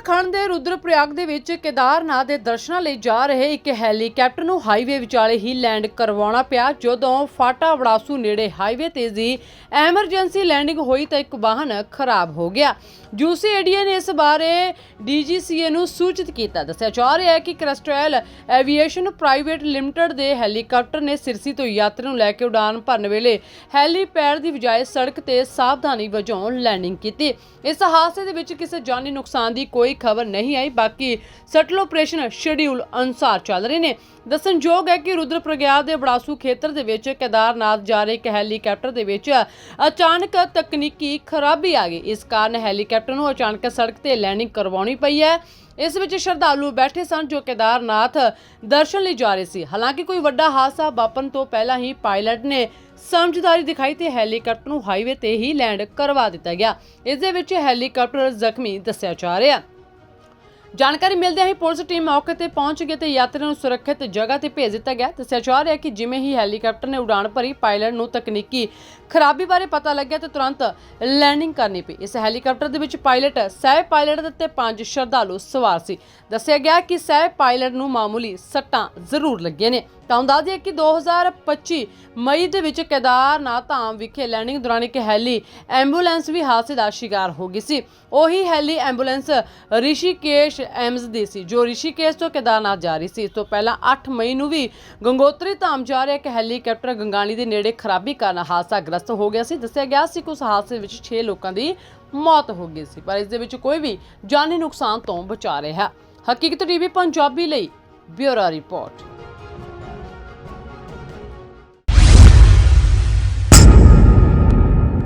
ਉੱਤਰਾਖੰਡ ਦੇ ਰੁਦਰਪ੍ਰਯਾਗ ਦੇ ਵਿੱਚ ਕੇਦਾਰਨਾਥ ਦੇ ਦਰਸ਼ਨਾਂ ਲਈ ਜਾ ਰਹੇ ਇੱਕ ਹੈਲੀਕਾਪਟਰ ਨੂੰ ਹਾਈਵੇ ਵਿਚਾਲੇ ਹੀ ਲੈਂਡ ਕਰਵਾਉਣਾ ਪਿਆ। ਜਦੋਂ ਫਾਟਾ ਵੜਾਸੂ ਨੇੜੇ ਹਾਈਵੇ ਤੇ ਦੀ ਐਮਰਜੈਂਸੀ ਲੈਂਡਿੰਗ ਹੋਈ ਤਾਂ ਇੱਕ ਵਾਹਨ ਖਰਾਬ ਹੋ ਗਿਆ। ਜੂਸੀ ਏਡੀਏ ਨੇ ਇਸ ਬਾਰੇ ਡੀਜੀਸੀਏ ਨੂੰ ਸੂਚਿਤ ਕੀਤਾ। ਦੱਸਿਆ ਜਾ ਰਿਹਾ ਹੈ ਕਿ ਕ੍ਰਿਸਟਲ ਐਵੀਏਸ਼ਨ ਪ੍ਰਾਈਵੇਟ ਲਿਮਟਿਡ ਦੇ ਹੈਲੀਕਾਪਟਰ ਨੇ ਸਿਰਸੀ ਤੋਂ ਯਾਤਰੀ ਨੂੰ ਲੈ ਕੇ ਉਡਾਨ ਭਰਨ ਵੇਲੇ ਹੈਲੀਪੈਡ ਦੀ ਬਜਾਏ ਸੜਕ ਤੇ ਸਾਵਧਾਨੀ ਵਜੋਂ ਲੈਂਡਿੰਗ ਕੀਤੀ। ਇਸ ਹਾਦਸੇ ਦੇ ਵਿੱਚ ਕਿਸੇ ਜਾਨੀ ਨੁਕਸਾਨ ਦੀ ਕੋਈ ਖਬਰ ਨਹੀਂ ਆਈ, ਬਾਕੀ ਸਟਲ ਆਪਰੇਸ਼ਨ ਸ਼ਡਿਊਲ ਅਨੁਸਾਰ ਚੱਲ ਰਹੇ ਨੇ। ਦੱਸਣਯੋਗ ਹੈ ਕਿ ਰੁਦਰਪ੍ਰਯਾਗ ਦੇ ਬੜਾਸੂ ਖੇਤਰ ਦੇ ਵਿੱਚ ਕੇਦਾਰਨਾਥ ਜਾ ਰਹੇ ਇੱਕ ਹੈਲੀਕਾਪਟਰ ਦੇ ਵਿੱਚ ਅਚਾਨਕ ਤਕਨੀਕੀ ਖਰਾਬੀ ਆ ਗਈ। ਇਸ ਕਾਰਨ ਹੈਲੀਕਾਪਟਰ ਨੂੰ ਅਚਾਨਕ ਸੜਕ ਤੇ ਲੈਂਡਿੰਗ ਕਰਵਾਉਣੀ ਪਈ ਹੈ। ਇਸ ਵਿੱਚ ਸ਼ਰਧਾਲੂ ਬੈਠੇ ਸਨ, ਜੋ ਕੇਦਾਰਨਾਥ ਦਰਸ਼ਨ ਲਈ ਜਾ ਰਹੇ ਸੀ। ਹਾਲਾਂਕਿ ਕੋਈ ਵੱਡਾ ਹਾਦਸਾ ਵਾਪਰਨ ਤੋਂ ਪਹਿਲਾਂ ਹੀ ਪਾਇਲਟ ਨੇ ਸਮਝਦਾਰੀ ਦਿਖਾਈ ਤੇ ਹੈਲੀਕਾਪਟਰ ਨੂੰ ਹਾਈਵੇ ਤੇ ਹੀ ਲੈਂਡ ਕਰਵਾ ਦਿੱਤਾ ਗਿਆ। ਇਸ ਦੇ ਵਿੱਚ ਹੈਲੀਕਾਪਟਰ ਜ਼ਖਮੀ ਦੱਸਿਆ ਜਾ ਰਿਹਾ। ਜਾਣਕਾਰੀ ਮਿਲਦਿਆਂ ਹੀ ਪੁਲਿਸ ਟੀਮ ਮੌਕੇ ਤੇ ਪਹੁੰਚ ਗਈ ਤੇ ਯਾਤਰੀਆਂ ਨੂੰ ਸੁਰੱਖਿਅਤ ਜਗ੍ਹਾ ਤੇ ਭੇਜ ਦਿੱਤਾ ਗਿਆ। ਦੱਸਿਆ ਜਾ ਰਿਹਾ ਕਿ ਜਿਵੇਂ ਹੀ ਹੈਲੀਕਾਪਟਰ ਨੇ ਉਡਾਨ ਭਰੀ, ਪਾਇਲਟ ਨੂੰ ਤਕਨੀਕੀ ਖਰਾਬੀ ਬਾਰੇ ਪਤਾ ਲੱਗਿਆ ਤੇ ਤੁਰੰਤ ਲੈਂਡਿੰਗ ਕਰਨੀ ਪਈ। ਇਸ ਹੈਲੀਕਾਪਟਰ ਦੇ ਵਿੱਚ ਪਾਇਲਟ ਸਹਿ ਪਾਇਲਟ ਤੇ ਪੰਜ ਸ਼ਰਧਾਲੂ ਸਵਾਰ ਸੀ। ਦੱਸਿਆ ਗਿਆ ਕਿ ਸਹਿ ਪਾਇਲਟ ਨੂੰ ਮਾਮੂਲੀ ਸੱਟਾਂ ਜ਼ਰੂਰ ਲੱਗੀਆਂ ਨੇ। ਤਾਂ ਦੱਸ ਦਈਏ ਕਿ 2025 ਮਈ ਦੇ ਵਿੱਚ ਕੇਦਾਰਨਾਥ ਧਾਮ ਵਿਖੇ ਲੈਂਡਿੰਗ ਦੌਰਾਨ ਇੱਕ ਹੈਲੀ ਐਂਬੂਲੈਂਸ ਵੀ ਹਾਦਸੇ ਦਾ ਸ਼ਿਕਾਰ ਹੋ ਗਈ ਸੀ। ਉਹੀ ਹੈਲੀ ਐਂਬੂਲੈਂਸ ਰਿਸ਼ੀਕੇਸ਼ ਐਮਜ਼ ਦੀ ਸੀ, ਜੋ ਰਿਸ਼ੀਕੇਸ਼ ਤੋਂ ਕੇਦਾਰਨਾਥ ਜਾ ਰਹੀ ਸੀ। ਇਸ ਤੋਂ ਪਹਿਲਾਂ 8 ਮਈ ਨੂੰ ਵੀ ਗੰਗੋਤਰੀ ਧਾਮ ਜਾ ਰਿਹਾ, ਇੱਕ ਹੈਲੀਕਾਪਟਰ ਗੰਗਾਣੀ ਦੇ ਨੇੜੇ ਖਰਾਬੀ ਕਾਰਨ ਹਾਦਸਾਗ੍ਰਸਤ ਹੋ ਗਿਆ ਸੀ। ਦੱਸਿਆ ਗਿਆ ਸੀ ਕਿ ਉਸ ਹਾਦਸੇ ਵਿੱਚ 6 ਲੋਕਾਂ ਦੀ ਮੌਤ ਹੋ ਗਈ ਸੀ, ਪਰ ਇਸ ਦੇ ਵਿੱਚ ਕੋਈ ਵੀ ਜਾਨੀ ਨੁਕਸਾਨ ਤੋਂ ਬਚਾ ਰਿਹਾ। ਹਕੀਕਤ ਟੀਵੀ, ਪੰਜਾਬੀ ਲਈ ਬਿਊਰੋ ਰਿਪੋਰਟ।